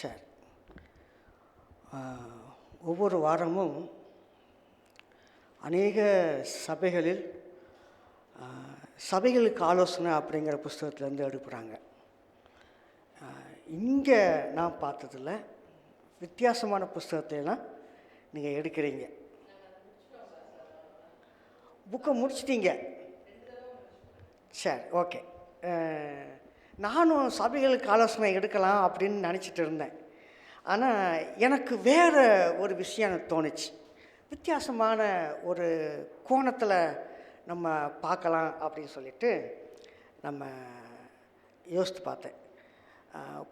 சரி. ஒவ்வொரு வாரமும் அநேக சபைகளில் சபைகளுக்கு ஆலோசனை அப்படிங்கிற புஸ்தகத்திலேருந்து எடுக்கிறாங்க. இங்கே நான் பார்த்ததில் வித்தியாசமான புஸ்தகத்தையெல்லாம் நீங்கள் எடுக்கிறீங்க. புக்கை முடிச்சிட்டீங்க. சரி ஓகே. நானும் சபைகளுக்கு ஆலோசனை எடுக்கலாம் அப்படின்னு நினச்சிட்டு இருந்தேன். ஆனால் எனக்கு வேறு ஒரு விஷயம் எனக்கு தோணுச்சு. வித்தியாசமான ஒரு கோணத்தில் நம்ம பார்க்கலாம் அப்படின்னு சொல்லிட்டு நம்ம யோசித்து பார்த்தேன்.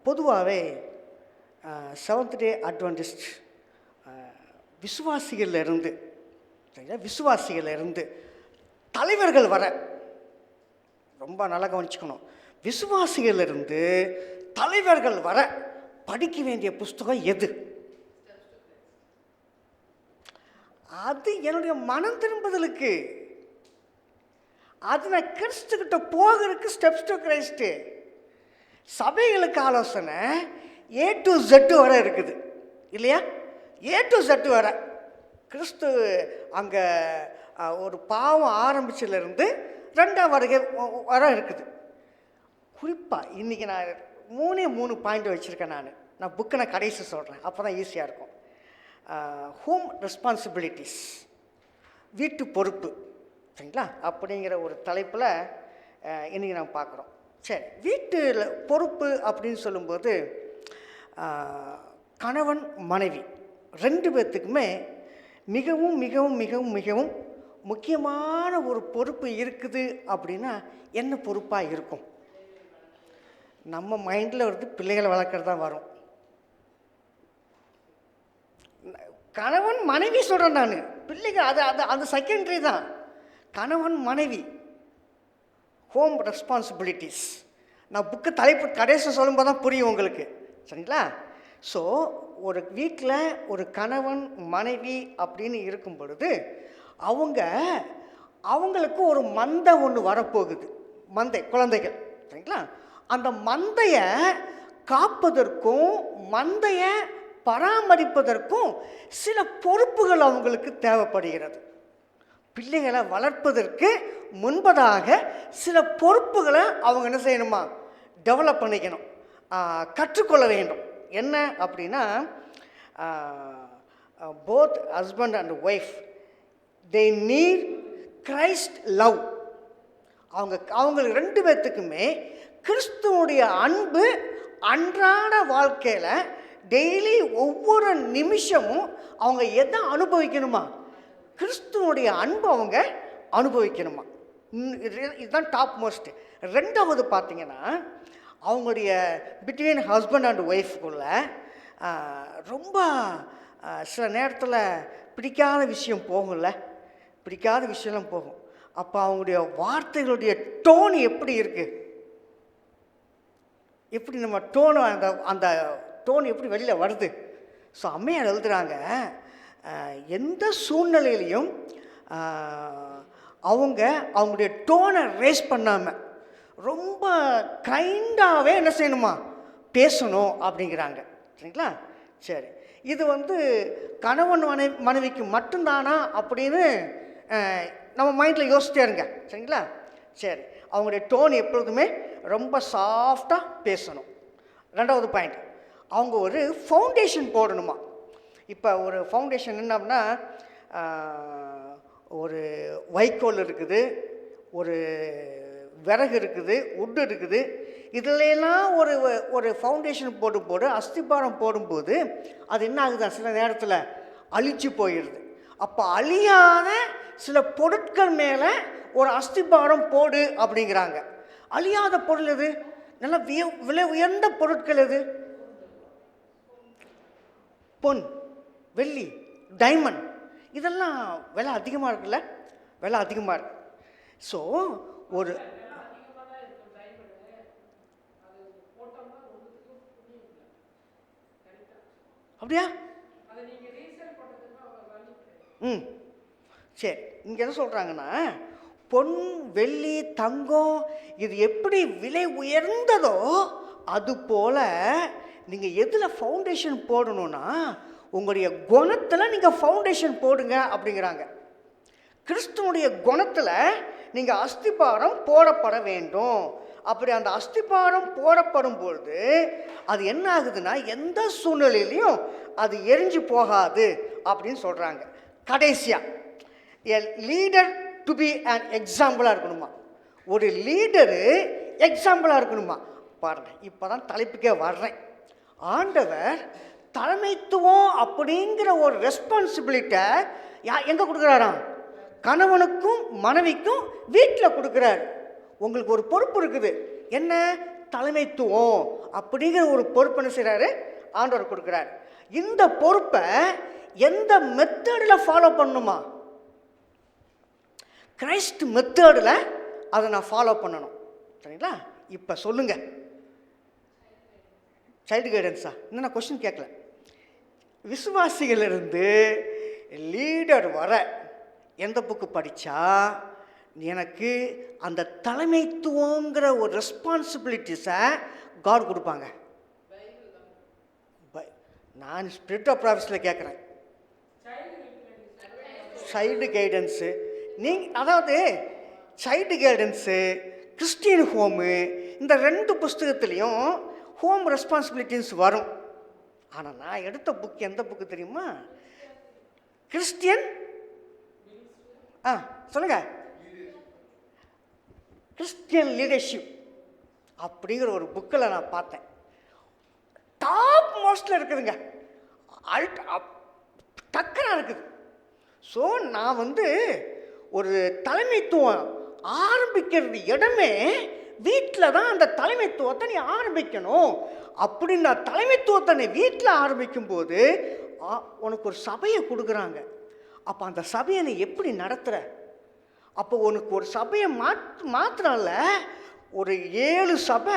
பொதுவாகவே செவன்த் டே அட்வான்டிஸ்ட் விசுவாசிகளிலிருந்து சரிங்களா விசுவாசிகளிலிருந்து தலைவர்கள் வர ரொம்ப நல்லா கவனிச்சுக்கணும். விசுவாசிகள்லேருந்து தலைவர்கள் வர படிக்க வேண்டிய புஸ்தகம் எது? அது என்னுடைய மனம் திரும்புதலுக்கு. அது நான் கிறிஸ்துக்கிட்ட போகிறதுக்கு ஸ்டெப்ஸ் டு கிரைஸ்ட்டு சபைகளுக்கு ஆலோசனை ஏ டு ஜெட்டு வர இருக்குது. இல்லையா? ஏ டு ஜெட்டு வர. கிறிஸ்து அங்கே ஒரு பாவம் ஆரம்பிச்சிலேருந்து ரெண்டாம் வருகை வர இருக்குது. குறிப்பாக இன்றைக்கி நான் மூணே மூணு பாயிண்ட் வச்சுருக்கேன் நான். நான் புக்கை நான் கடைசி சொல்கிறேன் அப்போ தான் ஈஸியாக இருக்கும் ஹோம் ரெஸ்பான்சிபிலிட்டிஸ் வீட்டு பொறுப்பு. சரிங்களா? அப்படிங்கிற ஒரு தலைப்பில் இன்றைக்கி நம்ம பார்க்குறோம். சரி வீட்டில் பொறுப்பு அப்படின்னு சொல்லும்போது கணவன் மனைவி ரெண்டு பேர்த்துக்குமே மிகவும் மிகவும் மிகவும் மிகவும் முக்கியமான ஒரு பொறுப்பு இருக்குது அப்படின்னா என்ன பொறுப்பாக இருக்கும்? நம்ம மைண்டில் வந்து பிள்ளைகளை வளர்க்குறது தான் வரும். கணவன் மனைவி சொல்கிறேன் நான். பிள்ளைகள் அது அது அது செகண்டரி தான். கணவன் மனைவி ஹோம் ரெஸ்பான்சிபிலிட்டிஸ் நான் புக்கு தலைப்பு கடைசி சொல்லும்போது தான் புரியும் உங்களுக்கு. சரிங்களா? ஸோ ஒரு வீட்டில் ஒரு கணவன் மனைவி அப்படின்னு இருக்கும் பொழுது அவங்க அவங்களுக்கு ஒரு மந்தை ஒன்று வரப்போகுது. மந்தை குழந்தைகள். சரிங்களா? அந்த மந்தையை காப்பதற்கும் மந்தையை பராமரிப்பதற்கும் சில பொறுப்புகள் அவங்களுக்கு தேவைப்படுகிறது. பிள்ளைகளை வளர்ப்பதற்கு முன்பதாக சில பொறுப்புகளை அவங்க என்ன செய்யணுமா? டெவலப் பண்ணிக்கணும். கற்றுக்கொள்ள வேண்டும். என்ன அப்படின்னா both husband and wife they need Christ love அவங்க அவங்களுக்கு ரெண்டு பேர்த்துக்குமே கிறிஸ்துவனுடைய அன்பு அன்றாட வாழ்க்கையில் டெய்லி ஒவ்வொரு நிமிஷமும் அவங்க எதை அனுபவிக்கணுமா? கிறிஸ்துவனுடைய அன்பு அவங்க அனுபவிக்கணுமா? இதுதான் டாப் மோஸ்ட் ரெண்டாவது பார்த்தீங்கன்னா அவங்களுடைய பிட்வீன் ஹஸ்பண்ட் அண்ட் ஒய்ஃப்குள்ள ரொம்ப சில நேரத்தில் பிடிக்காத விஷயம் போகும்ல? பிடிக்காத விஷயம்லாம் போகும். அப்போ அவங்களுடைய வார்த்தைகளுடைய டோன் எப்படி இருக்குது எப்படி நம்ம டோனு அந்த அந்த டோன் எப்படி வெளியில் வருது? ஸோ அம்மையார் எழுதுகிறாங்க எந்த சூழ்நிலையிலையும் அவங்க அவங்களுடைய டோனை ரேஸ் பண்ணாமல் ரொம்ப கைண்டாகவே என்ன செய்யணுமா? பேசணும் அப்படிங்கிறாங்க. சரிங்களா? சரி. இது வந்து கணவன் மனைவி மனைவிக்கு மட்டும்தானா அப்படின்னு நம்ம மைண்டில் யோசிச்சிட்டே இருங்க. சரிங்களா? சரி. அவங்களுடைய டோன் எப்பொழுதுமே ரொம்ப சாஃப்டாக பேசணும். ரெண்டாவது பாயிண்ட் அவங்க ஒரு ஃபவுண்டேஷன் போடணுமா? இப்போ ஒரு ஃபவுண்டேஷன் என்ன அப்படின்னா ஒரு வைக்கோல் இருக்குது ஒரு விறகு இருக்குது உட்டு இருக்குது. இதுலெல்லாம் ஒரு ஒரு ஃபவுண்டேஷன் போடும்போது அஸ்திபாரம் போடும்போது அது என்ன ஆகுது? சில நேரத்தில் அழிச்சு போயிடுது. அப்போ அழியாத சில பொருட்கள் மேலே ஒரு அஸ்திபாரம் போடு அப்படிங்கிறாங்க. அழியாத பொருள் எது? நல்ல விய விலை உயர்ந்த பொருட்கள் எது? பொன் வெள்ளி டைமண்ட் இதெல்லாம் விலை அதிகமாக இருக்குல்ல? விலை அதிகமாக இருக்கு. ஸோ ஒரு அப்படியா? ம். சரி இங்கே என்ன சொல்கிறாங்கன்னா பொன் வெள்ளி தங்கம் இது எப்படி விலை உயர்ந்ததோ அது போல் நீங்கள் எதில் ஃபவுண்டேஷன் போடணும்னா உங்களுடைய குணத்தில் நீங்கள் ஃபவுண்டேஷன் போடுங்க அப்படிங்கிறாங்க. கிறிஸ்துவனுடைய குணத்தில் நீங்கள் அஸ்திபாரம் போடப்பட வேண்டும். அப்படி அந்த அஸ்திபாரம் போடப்படும் பொழுது அது என்ன ஆகுதுன்னா எந்த சூழ்நிலையிலையும் அது எரிஞ்சு போகாது அப்படின்னு சொல்கிறாங்க கடைசியாக a leader to be and எக்ஸாம்பிளாக இருக்கணுமா? ஒரு லீடரு எக்ஸாம்பிளாக இருக்கணுமா? பாருங்க இப்போ தான் தலைப்புக்கே வர்றேன். ஆண்டவர் தலைமைத்துவம் அப்படிங்கிற ஒரு ரெஸ்பான்சிபிலிட்டை யா எங்கே கொடுக்குறாராம்? கணவனுக்கும் மனைவிக்கும் வீட்டில் கொடுக்குறாரு. உங்களுக்கு ஒரு பொறுப்பு இருக்குது. என்ன? தலைமைத்துவம் அப்படிங்கிற ஒரு பொறுப்பு என்ன செய்கிறாரு ஆண்டவர் கொடுக்குறாரு. இந்த பொறுப்பை எந்த மெத்தடில் ஃபாலோ பண்ணணுமா? கிரைஸ்ட் மெத்தடில் அதை நான் ஃபாலோ பண்ணணும். சரிங்களா? இப்போ சொல்லுங்கள் சைல்டு கைடன்ஸா இன்னும் நான் கொஸ்டின் கேட்கல. விசுவாசிகளிருந்து லீடர் வர எந்த புக்கு படித்தா எனக்கு அந்த தலைமைத்துவங்கிற ஒரு ரெஸ்பான்சிபிலிட்டிஸை காட் கொடுப்பாங்க. பை- நான் ஸ்பிரிட் ஆஃப் ப்ராஃபிஸில் கேட்குறேன். சைல்டு கைடன்ஸு நீங்கள் அதாவது சைல்டு கைடன்ஸு கிறிஸ்டின் ஹோமு இந்த ரெண்டு புஸ்தகத்துலேயும் ஹோம் ரெஸ்பான்சிபிலிட்டிஸ் வரும். ஆனால் நான் எடுத்த புக் எந்த புக்கு தெரியுமா? கிறிஸ்டியன் ஆ சொல்லுங்கள் கிறிஸ்டியன் லீடர்ஷிப் அப்படிங்கிற ஒரு புக்கில் நான் பார்த்தேன். டாப் மோஸ்டில் இருக்குதுங்க. அல்ட் டக்கராக இருக்குது. ஸோ நான் வந்து ஒரு தலைமைத்துவம் ஆரம்பிக்கிறது இடமே வீட்டில் தான் அந்த தலைமைத்துவத்தை நீ ஆரம்பிக்கணும். அப்படின்னா நான் தலைமைத்துவத்தை நீ வீட்டில் ஆரம்பிக்கும்போது உனக்கு ஒரு சபையை கொடுக்குறாங்க. அப்போ அந்த சபையை நீ எப்படி நடத்துகிற அப்போ உனக்கு ஒரு சபையை மாத் மாத்திரம்ல ஒரு ஏழு சபை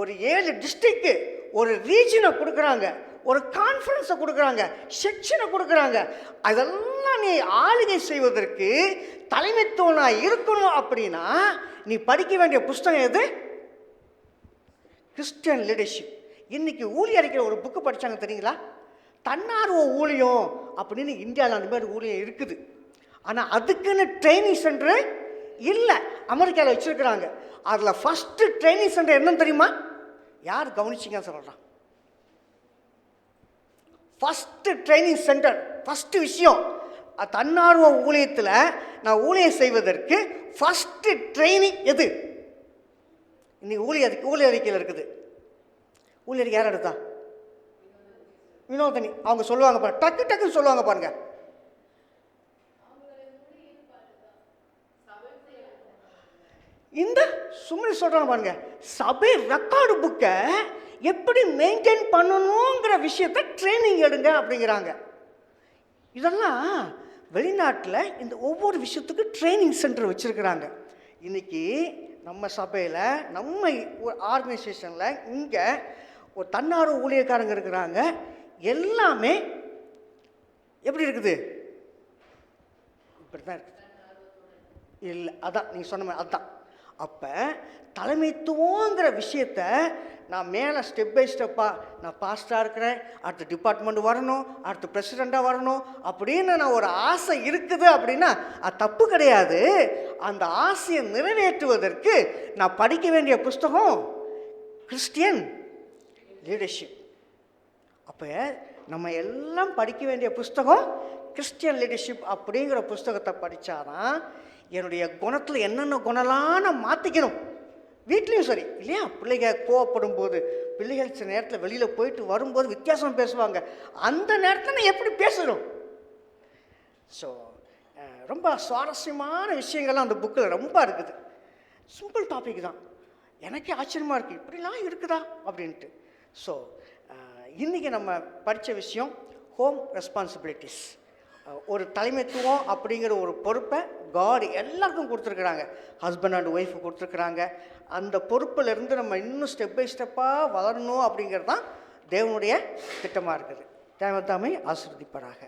ஒரு ஏழு டிஸ்ட்ரிக்கு ஒரு ரீஜனை கொடுக்குறாங்க. ஒரு கான்ஃபரன்ஸை கொடுக்குறாங்க செக்ஷனை கொடுக்குறாங்க. அதெல்லாம் நீ ஆளுகை செய்வதற்கு தலைமைத்துவம் நான் இருக்கணும் அப்படின்னா நீ படிக்க வேண்டிய புஸ்தகம் எது? கிறிஸ்டியன் லீடர்ஷிப் இன்றைக்கி ஊழியரிக்கிற ஒரு புக்கு படிச்சாங்க தெரியுங்களா? தன்னார்வ ஊழியம் அப்படின்னு இந்தியாவில் அந்த மாதிரி ஊழியம் இருக்குது. ஆனால் அதுக்குன்னு ட்ரைனிங் சென்டரு இல்லை. அமெரிக்காவில் வச்சுருக்குறாங்க. அதில் ஃபஸ்ட்டு ட்ரைனிங் சென்டர் என்னன்னு தெரியுமா? யார் கவனிச்சிங்கன்னு சொல்கிறான் ஃபஸ்ட்டு ட்ரைனிங் சென்டர் ஃபஸ்ட்டு விஷயம். தன்னார்வ ஊழியத்தில் நான் ஊழியம் செய்வதற்கு ஃபஸ்ட்டு ட்ரைனிங் எது? இன்னைக்கு ஊழிய அறிக்கை ஊழிய அறிக்கையில் இருக்குது. ஊழியர் யார் எடுத்தா? வினோதனி. அவங்க சொல்லுவாங்க பாருங்க. டக்கு டக்குன்னு சொல்லுவாங்க பாருங்க. இந்த சும்மா சொல்கிறாங்க பாருங்க. சபை ரெக்கார்டு புக்கை எப்படி மெயின்டைன் பண்ணணுங்கிற விஷயத்தை ட்ரைனிங் எடுங்க அப்படிங்கிறாங்க. இதெல்லாம் வெளிநாட்டில் இந்த ஒவ்வொரு விஷயத்துக்கும் ட்ரைனிங் சென்டர் வச்சுருக்கிறாங்க. இன்னைக்கு நம்ம சபையில் நம்ம ஒரு ஆர்கனைசேஷனில் இங்கே ஒரு தன்னார்வ ஊழியக்காரங்க இருக்கிறாங்க. எல்லாமே எப்படி இருக்குது? இப்படி தான் இருக்குது இல்லை அதான் நீங்கள் சொன்ன மாதிரி அதான். அப்போ தலைமைத்துவங்கிற விஷயத்த நான் மேலே ஸ்டெப் பை ஸ்டெப்பாக நான் பாஸ்டாக இருக்கிறேன் அடுத்த டிபார்ட்மெண்ட் வரணும் அடுத்த பிரசிடெண்ட்டாக வரணும் அப்படின்னு நான் ஒரு ஆசை இருக்குது அப்படின்னா அது தப்பு கிடையாது. அந்த ஆசையை நிறைவேற்றுவதற்கு நான் படிக்க வேண்டிய புஸ்தகம் கிறிஸ்டியன் லீடர்ஷிப் அப்போ நம்ம எல்லாம் படிக்க வேண்டிய புஸ்தகம் கிறிஸ்டியன் லீடர்ஷிப் அப்படிங்கிற புஸ்தகத்தை படித்தாதான் என்னுடைய குணத்தில் என்னென்ன குணம்லாம் நான் மாற்றிக்கணும் வீட்லேயும் சரி இல்லையா? பிள்ளைங்க கோவப்படும் போது பிள்ளைகள் சில நேரத்தில் வெளியில் போயிட்டு வரும்போது வித்தியாசம் பேசுவாங்க. அந்த நேரத்தில் நான் எப்படி பேசணும்? ஸோ ரொம்ப சுவாரஸ்யமான விஷயங்கள்லாம் அந்த புக்கில் ரொம்ப இருக்குது. சிம்பிள் டாபிக் தான். எனக்கே ஆச்சரியமாக இருக்குது இப்படிலாம் இருக்குதா? அப்படின்ட்டு. ஸோ இன்றைக்கி நம்ம படித்த விஷயம் ஹோம் ரெஸ்பான்சிபிலிட்டிஸ் ஒரு தலைமைத்துவம் அப்படிங்கிற ஒரு பொறுப்பை காடு எல்லாருக்கும் கொடுத்துருக்குறாங்க. ஹஸ்பண்ட் அண்ட் ஒய்ஃபு கொடுத்துருக்குறாங்க. அந்த பொறுப்பிலிருந்து நம்ம இன்னும் ஸ்டெப் பை ஸ்டெப்பாக வளரணும் அப்படிங்கிறது தான் தேவனுடைய திட்டமாக இருக்குது. தேவதாமை ஆசிர்வதிப்பராக.